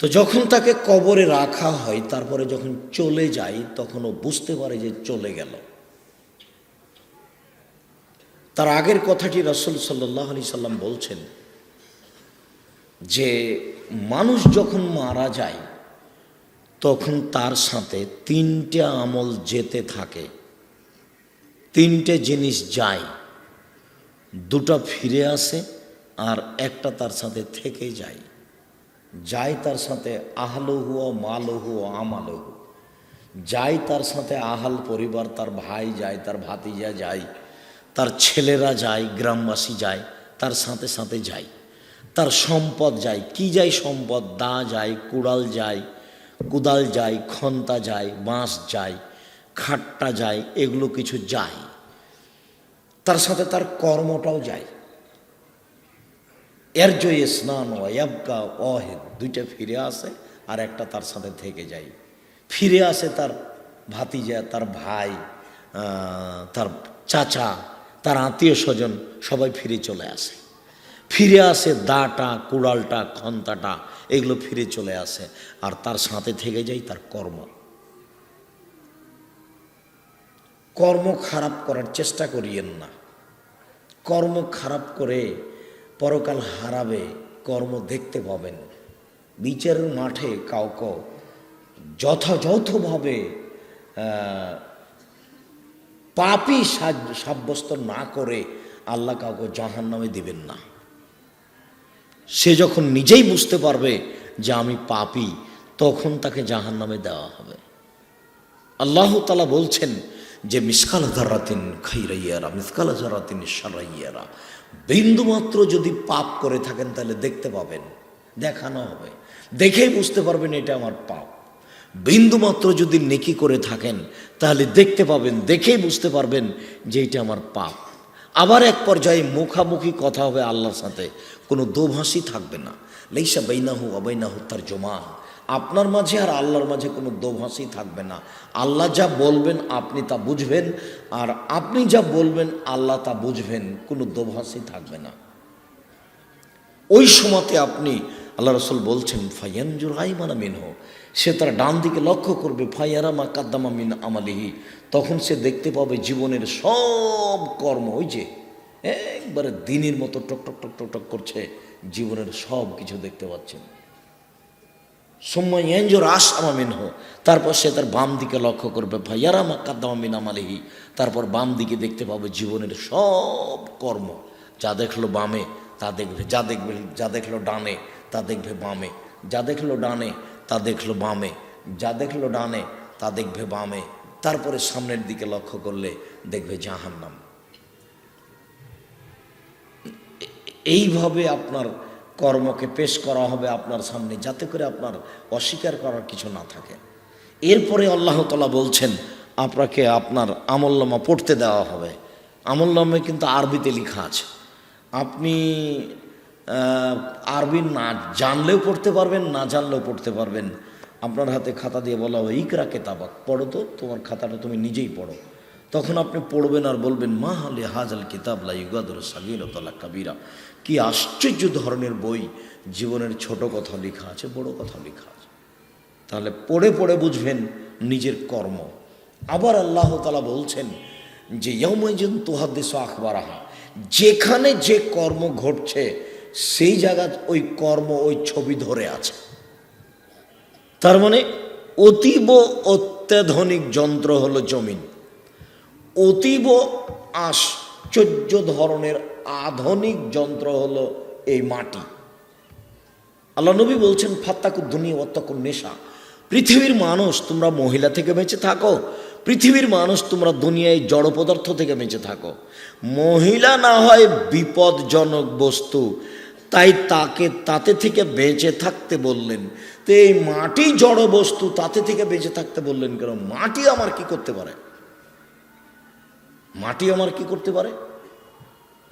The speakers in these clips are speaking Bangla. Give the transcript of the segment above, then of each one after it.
তো যখন তাকে কবরে রাখা হয়, তারপরে যখন চলে যায়, তখন ও বুঝতে পারে যে চলে গেল। তার আগের কথাটি রসুল সাল্লাহ আলি সাল্লাম বলছেন যে, মানুষ যখন মারা যায়, তখন তার সাথে তিনটে আমল যেতে থাকে। তিনটে জিনিস যায়, দুটো ফিরে আসে আর একটা তার সাথে থেকে যায়। যায় তার সাথে আহলহু ও মালহু ও আমালহু যায় তার সাথে আহাল পরিবার, তার ভাই যায় তার ভাতিজা যায় তার ছেলেরা যায় গ্রামবাসী যায় তার সাথে সাথে যায় তার সম্পদ যায় কি যায় সম্পদ? দা যায় কুড়াল যায় কুদাল যায় খন্তা যায় বাঁশ যায় খাট্টা যায় এগুলো কিছু যায় তার সাথে তার কর্মটাও যায় এর জয়ে স্নান ওয়াবকা অহেদ দুইটা ফিরে আসে আর একটা তার সাথে থেকে যায়। ফিরে আসে তার ভাতিজা, তার ভাই তার চাচা, তার আত্মীয় স্বজন সবাই ফিরে চলে আসে। ফিরে আসে দাটা, কুড়ালটা, খন্তাটা, এগুলো ফিরে চলে আসে আর তার সাথে থেকে যায় তার কর্ম। কর্ম খারাপ করার চেষ্টা করিয়েন না। কর্ম খারাপ করে পরকাল হারাবে, কর্ম দেখতে পাবেন। বিচারের মাঠে কাউকে যথাযথভাবে সাজ- সাব্যস্ত না করে আল্লাহ কাউকে জাহান নামে দিবেন না। সে যখন নিজেই বুঝতে পারবে যে আমি পাপি, তখন তাকে জাহান নামে দেওয়া হবে। আল্লাহ তালা বলছেন যে মিসকাল ধরাতিন খাইরাইয়ারা, মিসকাল ধরাতিন সারাইয়ারা বিন্দুমাত্র যদি পাপ করে থাকেন, তাহলে দেখতে পাবেন, দেখানো হবে। দেখেই বুঝতে পারবেন এটা আমার পাপ। বিন্দুমাত্র যদি নেকি করে থাকেন, তাহলে দেখতে পাবেন, দেখেই বুঝতে পারবেন যে এটা আমার পাপ। আবার এক পর্যায়ে মুখামুখি কথা হবে আল্লাহর সাথে। কোনো দোভাষী থাকবে না। লেইসা বাইনাহু অবৈনাহু তার জমা আপনার মাঝে আর আল্লাহর মাঝে কোনো দোভাষী থাকবে না। আল্লাহ যা বলবেন আপনি তা বুঝবেন, আর আপনি যা বলবেন আল্লাহ তা বুঝবেন, কোনো দোভাষী থাকবে না। ওই সময়তে আপনি, আল্লাহ রসুল বলছেন, ফাইয়ানজুর আইমানা মিনহ। সে তার ডান দিকে লক্ষ্য করবে, ফাইয়ারা মা কাদ্দামা মিন আমালিহি। তখন সে দেখতে পাবে জীবনের সব কর্ম, ওই যে একবারে দিনের মতো টক টক টক টক টক করছে, জীবনের সব কিছু দেখতে পাচ্ছেন। তারপর সে তার বাম দিকে লক্ষ্য করবে ভাইয়ারা তারপর বাম দিকে দেখতে পাবে জীবনের সব কর্ম। যা দেখল বামে, তা দেখবে, যা দেখবে, যা দেখল ডানে, তা দেখবে বামে। যা দেখল ডানে, তা দেখল বামে। যা দেখল ডানে, তা দেখবে বামে। তারপরে সামনের দিকে লক্ষ্য করলে দেখবে জাহান্নাম। এইভাবে আপনার কর্মকে পেশ করা হবে আপনার সামনে যাতে করে আপনার অস্বীকার করার কিছু না থাকে। এরপরে আল্লাহ তালা বলছেন, আপনাকে আপনার আমলনামা পড়তে দেওয়া হবে। আমলনামে কিন্তু আরবিতে লেখা আছে। আপনি আরবি না জানলেও পড়তে পারবেন, না জানলেও পড়তে পারবেন। আপনার হাতে খাতা দিয়ে বলা হবে ইকরা কেতাবাক পড়ো তো, তোমার খাতাটা তুমি নিজেই পড়ো। তখন আপনি পড়বেন আর বলবেন, মা হালে হাজাল কিতাবলা ইউগাদুর সাগিরতলা কাবিরা। কি আশ্চর্য ধরনের বই, জীবনের ছোট কথা লেখা আছে, বড় কথা লেখা আছে। তাহলে পড়ে পড়ে বুঝবেন নিজের কর্ম। আবার আল্লাহ তালা বলছেন যে ইয়মজন তোহাদ্দেশ আখবরাহা। যেখানে যে কর্ম ঘটছে, সেই জায়গা ওই কর্ম, ওই ছবি ধরে আছে। তার মানে অতীব অত্যাধুনিক যন্ত্র হলো জমিন। অতীব আশ্চর্য ধরনের আধুনিক যন্ত্র হলো এই মাটি। আল্লাহ নবী বলছেন ফাত্তাকু দুনিয়া অত্তাকুর নেশা। পৃথিবীর মানুষ তোমরা মহিলা থেকে বেঁচে থাকো, পৃথিবীর মানুষ তোমরা দুনিয়ায় জড় পদার্থ থেকে বেঁচে থাকো। মহিলা না হয় বিপদজনক বস্তু, তাই তাকে তাতে থেকে বেঁচে থাকতে বললেন। তো এই মাটি জড় বস্তু তাতে থেকে বেঁচে থাকতে বললেন কেন? মাটি আমার কি করতে পারে? মাটি আমার কি করতে পারে?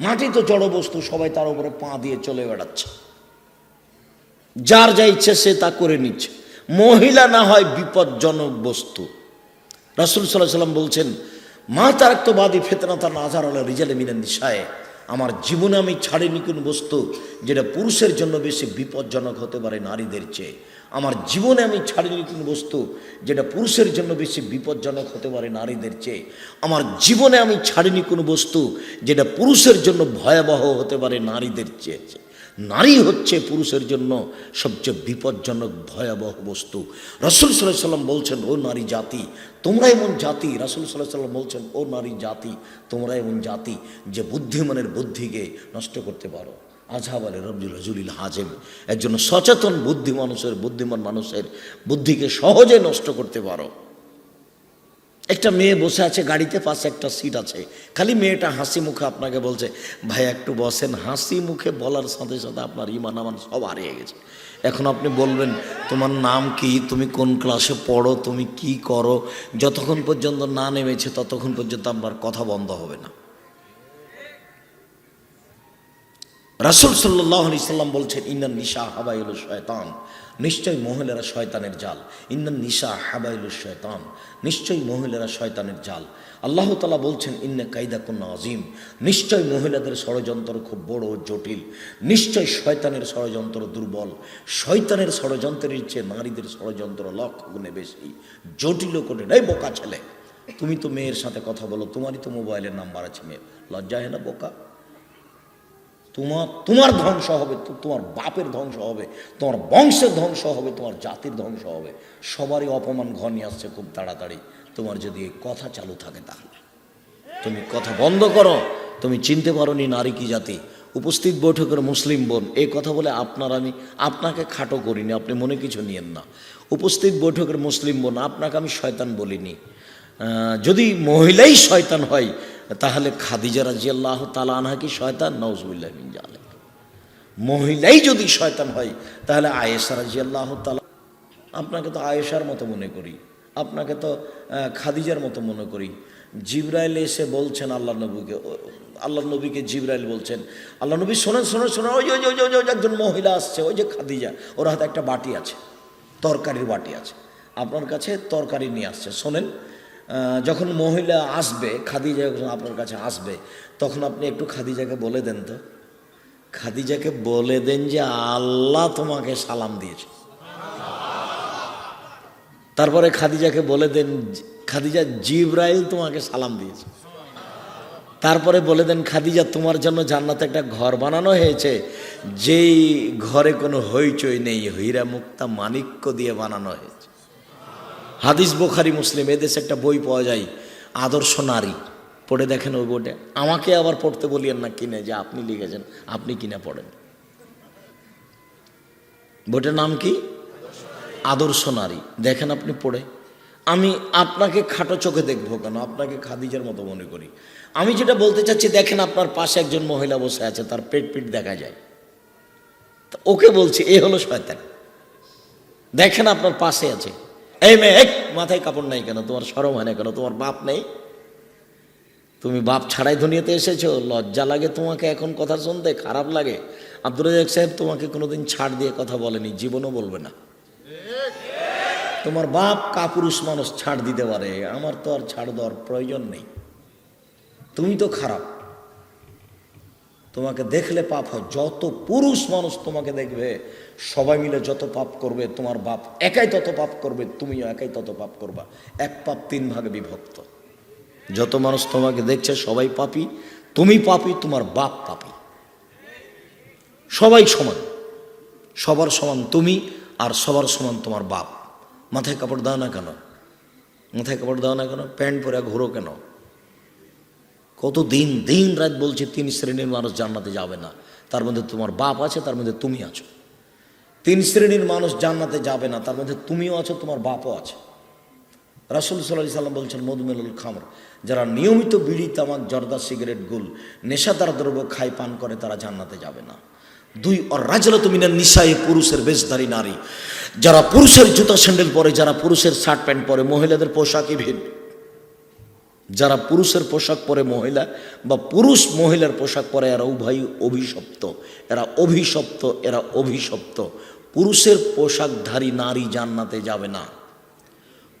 মাটি তো জড় বস্তু, সবাই তার উপরে পা দিয়ে চলে বেড়াচ্ছে। যার যা ইচ্ছে সে তা করে নিচ্ছে। মহিলা না হয় বিপজ্জনক বস্তু। রাসুল সাল্লাহ সাল্লাম বলছেন, মা তার তো বাদী ফেতনা তার নাজার আল্লাহ রিজালে মিনান দিশায় আমার জীবনে আমি ছাড়িনি কোন বস্তু যেটা পুরুষের জন্য বেশি বিপজ্জনক হতে পারে নারীদের চেয়ে। আমার জীবনে আমি ছাড়িনি কোন বস্তু, যেটা পুরুষের জন্য বেশি বিপজ্জনক হতে পারে নারীদের চেয়ে। আমার জীবনে আমি ছাড়িনি কোনো বস্তু, যেটা পুরুষের জন্য ভয়াবহ হতে পারে নারীদের চেয়ে। নারী হচ্ছে পুরুষের জন্য সবচেয়ে বিপজ্জনক, ভয়াবহ বস্তু। রসুল সাল্লাহ সাল্লাম বলছেন, ও নারী জাতি তোমরা এমন জাতি। রাসুল সাল্লাহ সাল্লাম বলছেন, ও নারী জাতি তোমরা এমন জাতি, যে বুদ্ধিমানের বুদ্ধিকে নষ্ট করতে পারো। আজহাব আলী রবজুল হজুলিল হাজেম। একজন সচেতন বুদ্ধি মানুষের বুদ্ধিমান মানুষের বুদ্ধিকে সহজে নষ্ট করতে পারো। একটা মেয়ে বসে আছে, গাড়িতে পাশে একটা সিট আছে। খালি মেয়েটা হাসি মুখে আপনাকে বলছে, ভাই, একটু বসেন। হাসি মুখে বলার সাথে সাথে আপনার ইমান আমান সব হারিয়ে গেছে। এখন আপনি বলবেন, তোমার নাম কি? তুমি কোন ক্লাসে পড়ো? তুমি কি করো? যতক্ষণ পর্যন্ত না নেমেছে, ততক্ষণ পর্যন্ত আপনার কথা বন্ধ হবে না। রাসুল সাল্লাহ আলি বলছেন, ইন্নান নিশা হাবাইল শয়তান। নিশ্চয়ই মহিলারা শয়তানের জাল। ইন্নান নিশা হাবাইল শয়তান। নিশ্চয়ই মহিলারা শয়তানের জাল। আল্লাহ তালা বলছেন, ইন্নে কায়দা কন্যা আজিম নিশ্চয় মহিলাদের ষড়যন্ত্র খুব বড় জটিল। নিশ্চয় শয়তানের ষড়যন্ত্র দুর্বল। শয়তানের ষড়যন্ত্রের চেয়ে নারীদের ষড়যন্ত্র লক্ষ গুণে বেশি। জটিল ও কঠিন। এই বোকা ছেলে, তুমি তো মেয়ের সাথে কথা বলো, তোমারই তো মোবাইলের নাম্বার আছে মেয়ে লজ্জা হয় না বোকা? তোমার তোমার ধ্বংস হবে তোমার বাপের ধ্বংস হবে, তোমার বংশের ধ্বংস হবে, তোমার জাতির ধ্বংস হবে। সবারই অপমান ঘনিয়ে আসছে খুব তাড়াতাড়ি। তোমার যদি এই কথা চালু থাকে তাহলে। তুমি কথা বন্ধ করো, তুমি চিনতে পারো নি নারী কি জাতি। উপস্থিত বৈঠকের মুসলিম বোন এই কথা বলে আপনার আমি, আপনাকে খাটো করিনি, আপনি মনে কিছু নিয়েন না। উপস্থিত বৈঠকের মুসলিম বোন, আপনাকে আমি শয়তান বলিনি। যদি মহিলাই শয়তান হয় তাহলে খাদিজা রাজি আল্লাহ তালা আনহা কি শয়তান? নওজুবিল্লাহ মিন জালেক। মহিলাই যদি শয়তান হয়, তাহলে আয়েশা রাজি আল্লাহ তালা আপনাকে তো আয়েশার মতো মনে করি। আপনাকে তো খাদিজার মতো মনে করি। জিব্রাইল এসে বলছেন আল্লাহ নবীকে আল্লাহ নবীকে জিব্রাইল বলছেন, আল্লাহ নবী শোনেন শোনেন শোনেন, ওই ওই ওই ওই একজন মহিলা আসছে, ওই যে খাদিজা, ওর হাতে একটা বাটি আছে, তরকারির বাটি আছে। আপনার কাছে তরকারি নিয়ে আসছে, শোনেন যখন মহিলা আসবে, খাদিজা যখন আপনার কাছে আসবে, তখন আপনি একটু খাদিজাকে বলে দেন তো। খাদিজাকে বলে দেন যে আল্লাহ তোমাকে সালাম দিয়েছে। তারপরে খাদিজাকে বলে দেন, খাদিজা জিব্রাইল তোমাকে সালাম দিয়েছে। তারপরে বলে দেন, খাদিজা তোমার জন্য জান্নাতে একটা ঘর বানানো হয়েছে, যেই ঘরে কোনো হইচই নেই, হীরা মুক্তা মানিক্য দিয়ে বানানো হয়েছে। হাদিস বোখারি, মুসলিম এদেশে একটা বই পাওয়া যায়, আদর্শ নারী। পড়ে দেখেন ওই বইটা। আমাকে আবার পড়তে বলিয়েন না কিনে যে আপনি লিখেছেন, আপনি কিনে পড়েন? বইটার নাম কি? আদর্শ নারী। দেখেন আপনি পড়ে। আমি আপনাকে খাটো চোখে দেখব কেন? আপনাকে খাদিজার মতো মনে করি। আমি যেটা বলতে চাচ্ছি, দেখেন আপনার পাশে একজন মহিলা বসে আছে, তার পেট পিট দেখা যায়। ওকে বলছি, এ হলো শয়তান। দেখেন আপনার পাশে আছে। এই মেয়ে এক মাথায় কাপড় নাই কেন? তোমার সরম হয় না কেন? তোমার বাপ নেই? তুমি বাপ ছাড়াই দুনিয়াতে এসেছ, লজ্জা লাগে তোমাকে এখন কথা শুনতে, খারাপ লাগে। আব্দুল রাজাক সাহেব তোমাকে কোনোদিন ছাড় দিয়ে কথা বলেনি, জীবনও বলবে না। তোমার বাপ কাপুরুষ মানুষ, ছাড় দিতে পারে, আমার তো আর ছাড় দেওয়ার প্রয়োজন নেই। তুমি তো খারাপ। তোমাকে দেখলে পাপ হয়। যত পুরুষ মানুষ তোমাকে দেখবে, সবাই মিলে যত পাপ করবে, তোমার বাপ একাই তত পাপ করবে, তুমিও একাই তত পাপ করবা। এক পাপ তিন ভাগে বিভক্ত। যত মানুষ তোমাকে দেখছে, সবাই পাপি, তুমি পাপি, তোমার বাপ পাপি। সবাই সমান। সবার সমান তুমি আর সবার সমান তোমার বাপ। মাথায় কাপড় দাও না কেন? মাথায় কাপড় দাও না কেন? প্যান্ট পরে ঘোরো কেন? কত দিন দিন রাত বলছে, তিন শ্রেণির মানুষ জান্নাতে যাবে না। তার মধ্যে তোমার বাপ আছে, তার মধ্যে তুমি আছো। তিন শ্রেণির মানুষ জান্নাতে যাবে না, তার মধ্যে তুমিও আছো, তোমার বাপও আছে। রাসুল সাল্লাহ সাল্লাম বলছেন, মধুমেলুল খামর, যারা নিয়মিত বিড়ি, তামাক, জর্দা, সিগারেট, গুল, নেশাদার দ্রব্য খায়, পান করে, তারা জান্নাতে যাবে না। দুই অর রাজলা তুমিনা নিশাই পুরুষের বেশধারী নারী। যারা পুরুষের জুতা স্যান্ডেল পরে, যারা পুরুষের শার্ট প্যান্ট পরে, মহিলাদের পোশাকই ভিন্ন। যারা পুরুষের পোশাক পরে মহিলা বা পুরুষ মহিলার পোশাক পরে, এরা উভয়ই অভিশপ্ত। এরা অভিশপ্ত এরা অভিশপ্ত। পুরুষের পোশাকধারী নারী জান্নাতে যাবে না।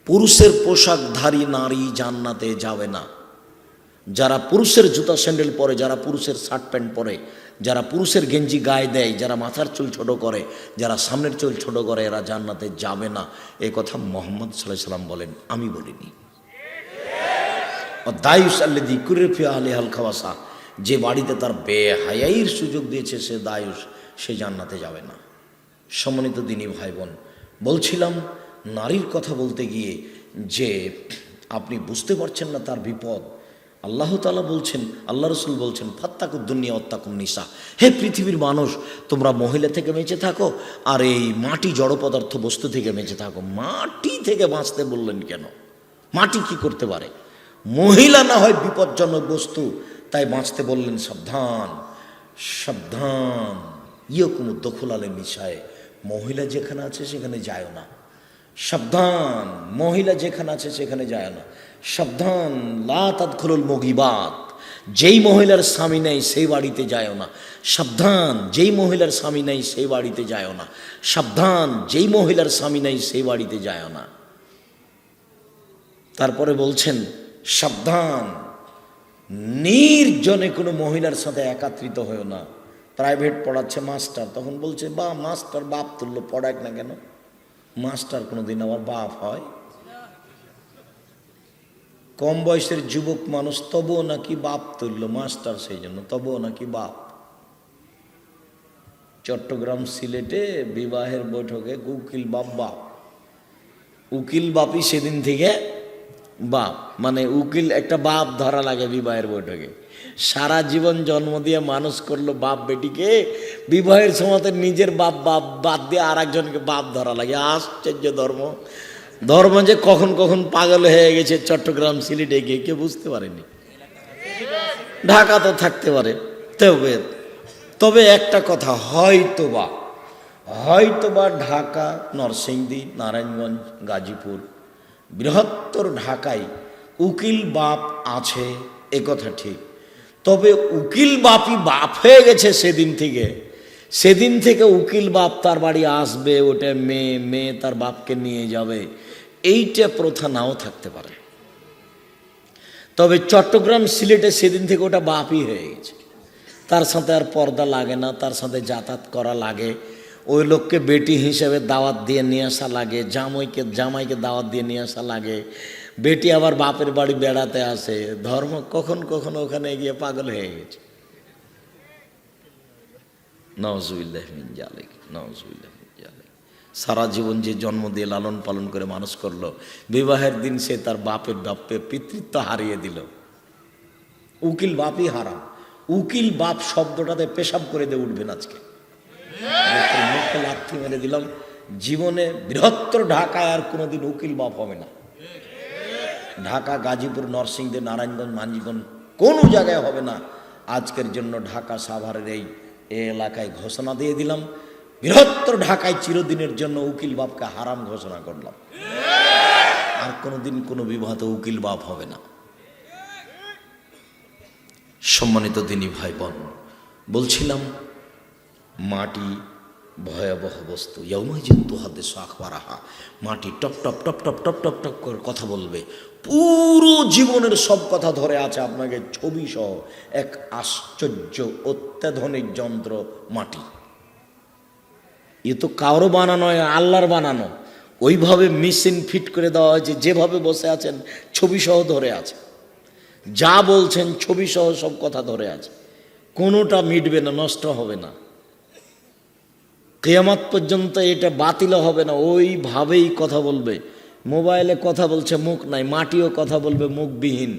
পুরুষের পোশাকধারী নারী জান্নাতে যাবে না। যারা পুরুষের জুতা স্যান্ডেল পরে, যারা পুরুষের শার্ট প্যান্ট পরে, যারা পুরুষের গেঞ্জি গায়ে দেয়, যারা মাথার চুল ছোট করে, যারা সামনের চুল ছোট করে, এরা জান্নাতে যাবে না। এ কথা মোহাম্মদ সাল্লাহ সাল্লাম বলেন, আমি বলিনি। দায়ুস আল্লাদি কুরেফি আলী হাল খাওয়াসা, যে বাড়িতে তার বেহায়াইর সুযোগ দিয়েছে, সে দায়ুস, সে জান্নাতে যাবে না। সম্মানিত দিনী ভাই বোন বলছিলাম, নারীর কথা বলতে গিয়ে যে আপনি বুঝতে পারছেন না তার বিপদ, আল্লাহ তালা বলছেন, আল্লাহ রসুল বলছেন ফাত্তাকুদ্দুনিয়া অত্তাকুম নিসা। হে পৃথিবীর মানুষ, তোমরা মহিলা থেকে বেঁচে থাকো, আর এই মাটি জড় পদার্থ বস্তু থেকে বেঁচে থাকো। মাটি থেকে বাঁচতে বললেন কেন? মাটি কি করতে পারে? মহিলা না হয় বিপজ্জনক বস্তু। তাই বাঁচতে বললেন, সাবধান সাবধান। ইয়কুম দখল আলে মিশায়। মহিলা যেখানে আছে সেখানে যায় না। সাবধান, মহিলা যেখানে আছে সেখানে যায় না। সাবধান লাতাদখলুল মগিবাত। যেই মহিলার স্বামী নেই সেই বাড়িতে যায় না। সাবধান, যেই মহিলার স্বামী নেই সেই বাড়িতে যায় না। সাবধান, যেই মহিলার স্বামী নেই সেই বাড়িতে যায় না। তারপরে বলছেন সাবধান। নির্জনে কোনো মহিলার সাথে একাত্রিত হয়েও না। প্রাইভেট পড়াচ্ছে মাস্টার, তখন বলছে, বা, মাস্টার বাপ তুললো পড়াক না কেন? মাস্টার কোনোদিন আবার বাপ হয়? কম বয়সের যুবক মানুষ, তবুও নাকি বাপ তুললো মাস্টার সেই জন্য, তবুও নাকি বাপ? চট্টগ্রাম সিলেটে বিবাহের বৈঠকে উকিল বাপ বাপ। উকিল বাপই সেদিন থেকে বাপ মানে উকিল, একটা বাপ ধরা লাগে বিবাহের বৈঠকে। সারা জীবন জন্ম দিয়ে মানুষ করল বাপ বেটিকে, বিবাহের সময়তে নিজের বাপ বাপ বাদ দিয়ে আর একজনকে বাপ ধরা লাগে। আশ্চর্য ধর্ম। ধর্ম যে কখন কখন পাগল হয়ে গেছে চট্টগ্রাম সিলেটে গিয়ে, কেউ বুঝতে পারেনি। ঢাকা তো থাকতে পারে। তবে তবে একটা কথা হয়তো বা হয়তো বা ঢাকা, নরসিংদী, নারায়ণগঞ্জ, গাজীপুর বৃহত্তর ঢাকায় উকিল বাপ আছে, এ কথা ঠিক। তবে উকিল বাপই বাপ হয়ে গেছে সেদিন থেকে। সেদিন থেকে উকিল বাপ তার বাড়ি আসবে, ওটা মেয়ে মেয়ে তার বাপকে নিয়ে যাবে। এইটা প্রথা নাও থাকতে পারে। তবে চট্টগ্রাম সিলেটে সেদিন থেকে ওটা বাপই হয়ে গেছে। তার সাথে আর পর্দা লাগে না, তার সাথে যাতায়াত করা লাগে। ওই লোককে বেটি হিসেবে দাওয়াত দিয়ে নিয়ে আসা লাগে, জামাইকে জামাইকে দাওয়াত দিয়ে নিয়ে আসা লাগে। বেটি আবার বাপের বাড়ি বেড়াতে আসে। ধর্ম কখন কখন ওখানে গিয়ে পাগল হয়ে গেছে। সারা জীবন যে জন্ম দিয়ে লালন পালন করে মানুষ করল, বিবাহের দিন সে তার বাপের বাপে পিতৃত্ব হারিয়ে দিল। উকিল বাপই হারাম। উকিল বাপ শব্দটাতে পেশাব করে দিয়ে উঠবেন আজকে। লাথি মেরে দিলাম। জীবনে বৃহত্তর ঢাকায় আর কোনোদিন উকিল বাপ হবে না। ঢাকা, গাজীপুর, নরসিংদী, নারায়ণগঞ্জ, মাঞ্জিগঞ্জ কোনো জায়গায় হবে না। আজকের জন্য ঢাকা সাভারের এই এলাকায় ঘোষণা দিয়ে দিলাম। বৃহত্তর ঢাকায় চিরদিনের জন্য উকিল বাপকে হারাম ঘোষণা করলাম। আর কোনোদিন কোনো বিবাহতে উকিল বাপ হবে না। সম্মানিত দিনী ভাই বোন বলছিলাম মাটি ভয়াবহ বস্তু। ইয়মাইজিন তুহাদে আখবারাহা। মাটি টপ টপ টপ টপ টপ টপ টপ করে কথা বলবে। পুরো জীবনের সব কথা ধরে আছে আপনাকে ছবি সহ এক আশ্চর্য অত্যাধুনিক যন্ত্র মাটি। এ তো কারও বানানো আল্লাহর বানানো। ওইভাবে মেশিন ফিট করে দেওয়া হয়েছে, যেভাবে বসে আছেন ছবি সহ ধরে আছে। যা বলছেন ছবি সহ সব কথা ধরে আছে। কোনোটা মিটবে না, নষ্ট হবে না। কেয়ামাত পর্যন্ত এটা বাতিল হবে না, ওইভাবেই কথা বলবে। মোবাইলে কথা বলছে, মুখ নাই, মাটিও কথা বলবে, মুখবিহীন।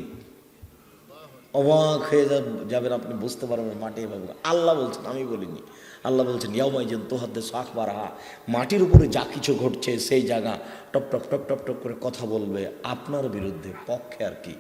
অবাক হয়ে যাবেন আপনি, বুঝতে পারবেন মাটি এভাবে আল্লাহ বলছেন, আমি বলিনি। আল্লাহ বলছেন ইয়ামাই যেন তোহাদ্দে শাকবার হা মাটির উপরে যা কিছু ঘটছে, সেই জায়গা টপ টপ টপ টপ টপ করে কথা বলবে। আপনার বিরুদ্ধে পক্ষে আর কি?